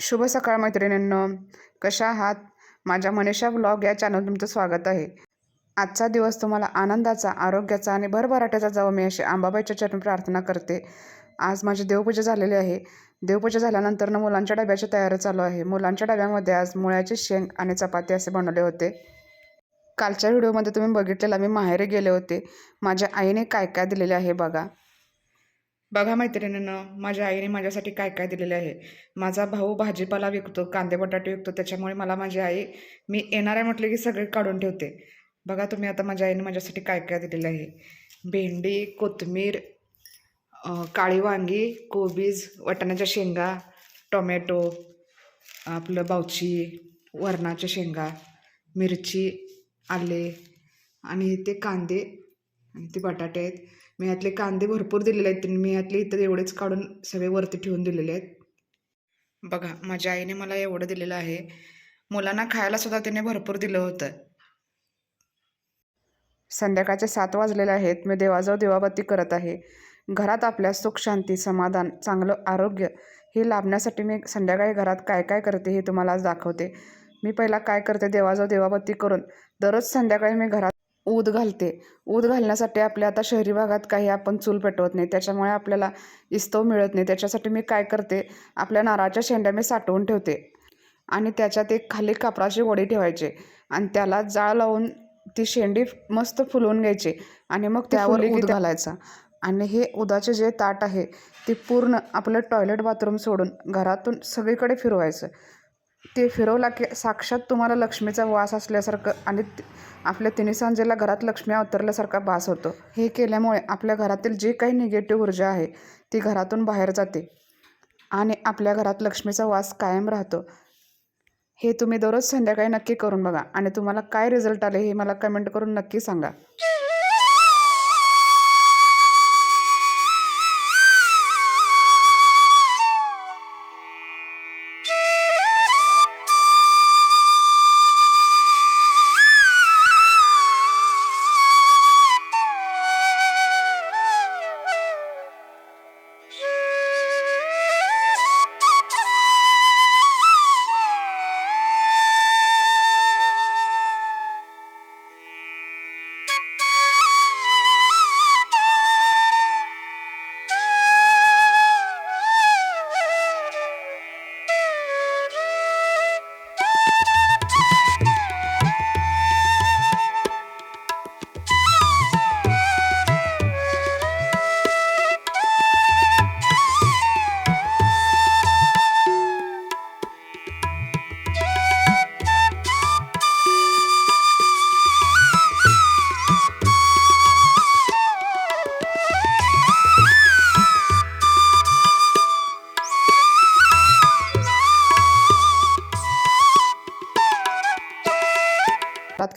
शुभ सकाळ मैत्रिणींनो. कशा आहात? माझ्या मनीषा ब्लॉग या चॅनल तुमचं स्वागत आहे. आजचा दिवस तुम्हाला आनंदाचा आरोग्याचा आणि भरभराट्याचा जावं मी अशी आंबाबाईच्या चरणी प्रार्थना करते. आज माझी देवपूजा झालेली आहे. देवपूजा झाल्यानंतर ना मुलांच्या डब्याची तयारी चालू आहे. मुलांच्या डब्यामध्ये आज मुळ्याचे शेंग आणि चपाती असे बनवले होते. कालच्या व्हिडिओमध्ये तुम्ही बघितलेला मी माहेरी गेले होते. माझ्या आईने काय काय दिलेले आहे बघा. बघा मैत्रिणीनं माझ्या आईने माझ्यासाठी काय काय दिलेले आहे. माझा भाऊ भाजीपाला विकतो कांदे बटाटे विकतो त्याच्यामुळे मला माझी आई मी येणार आहे म्हटले की सगळे काढून ठेवते. बघा तुम्ही आता माझ्या आईने माझ्यासाठी काय काय दिलेलं आहे. भेंडी कोथमीर काळी वांगी कोबीज वाटाण्याच्या शेंगा टोमॅटो आपलं बावची वरणाच्या शेंगा मिरची आले आणि ते कांदे आणि ते बटाटे आहेत. मी यातले कांदे भरपूर दिलेले आहेत. त्यांनी मी यातले इतर एवढेच काढून सगळे वरती ठेवून दिलेले आहेत. बघा माझ्या आईने मला एवढं दिलेलं आहे. मुलांना खायला सुद्धा तिने भरपूर दिलं होतं. संध्याकाळचे सात वाजलेले आहेत. मी देवाजवळ देवाबत्ती करत आहे. घरात आपल्या सुख शांती समाधान चांगलं आरोग्य हे लाभण्यासाठी मी संध्याकाळी घरात काय काय करते हे तुम्हाला आज दाखवते. मी पहिला काय करते देवाजवळ देवाबत्ती करून दररोज संध्याकाळी मी घरात ऊद घालते. ऊद घालण्यासाठी आपल्या आता शहरी भागात काही आपण चूल पेटवत नाही. त्याच्यामुळे आपल्याला इस्तव मिळत नाही. त्याच्यासाठी मी काय करते आपल्या नारळाच्या शेंड्या मी साठवून ठेवते आणि त्याच्यात एक खाली कापराची वडी ठेवायची आणि त्याला जाळ लावून ती शेंडी मस्त फुलवून घ्यायची आणि मग त्यावर ऊद घालायचा. आणि हे उदाचे जे ताट आहे ते पूर्ण आपलं टॉयलेट बाथरूम सोडून घरातून सगळीकडे फिरवायचं. ते फिरवला की साक्षात तुम्हाला लक्ष्मीचा वास असल्यासारखं आणि आपल्या तिन्ही सांजेला घरात लक्ष्मी अवतरल्यासारखा भास होतो. हे केल्यामुळे आपल्या घरातील जी काही निगेटिव्ह ऊर्जा आहे ती घरातून बाहेर जाते आणि आपल्या घरात लक्ष्मीचा वास कायम राहतो. हे तुम्ही दररोज संध्याकाळी नक्की करून बघा आणि तुम्हाला काय रिझल्ट आले हे मला कमेंट करून नक्की सांगा.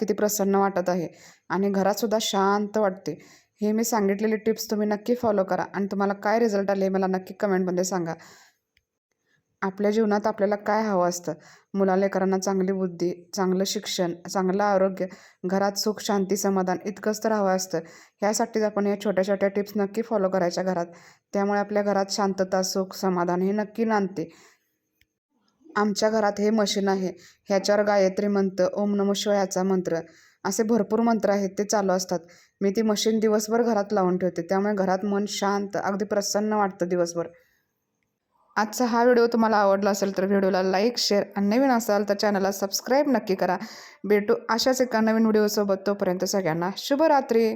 किती प्रसन्न वाटत आहे आणि घरातसुद्धा शांत वाटते. हे मी सांगितलेले टिप्स तुम्ही नक्की फॉलो करा आणि तुम्हाला काय रिझल्ट आले हे मला नक्की कमेंटमध्ये सांगा. आपल्या जीवनात आपल्याला काय हवं असतं? मुलालेकरांना चांगली बुद्धी चांगलं शिक्षण चांगलं आरोग्य घरात सुख शांती समाधान इतकंच तर हवं असतं. ह्यासाठीच आपण या छोट्या छोट्या टिप्स नक्की फॉलो करायच्या घरात. त्यामुळे आपल्या घरात शांतता सुख समाधान हे नक्की नांदते. आमच्या घरात हे मशीन आहे. ह्याच्यावर गायत्री मंत्र ओम नमः शिवायाचा मंत्र असे भरपूर मंत्र आहेत ते चालू असतात. मी ती मशीन दिवसभर घरात लावून ठेवते. त्यामुळे घरात मन शांत अगदी प्रसन्न वाटतं दिवसभर. आजचा हा व्हिडिओ तुम्हाला आवडला असेल तर व्हिडिओला लाईक शेअर आणि नवीन असाल तर चॅनलला सबस्क्राईब नक्की करा. भेटू अशाच एका नवीन व्हिडिओसोबत तोपर्यंत सगळ्यांना शुभरात्री.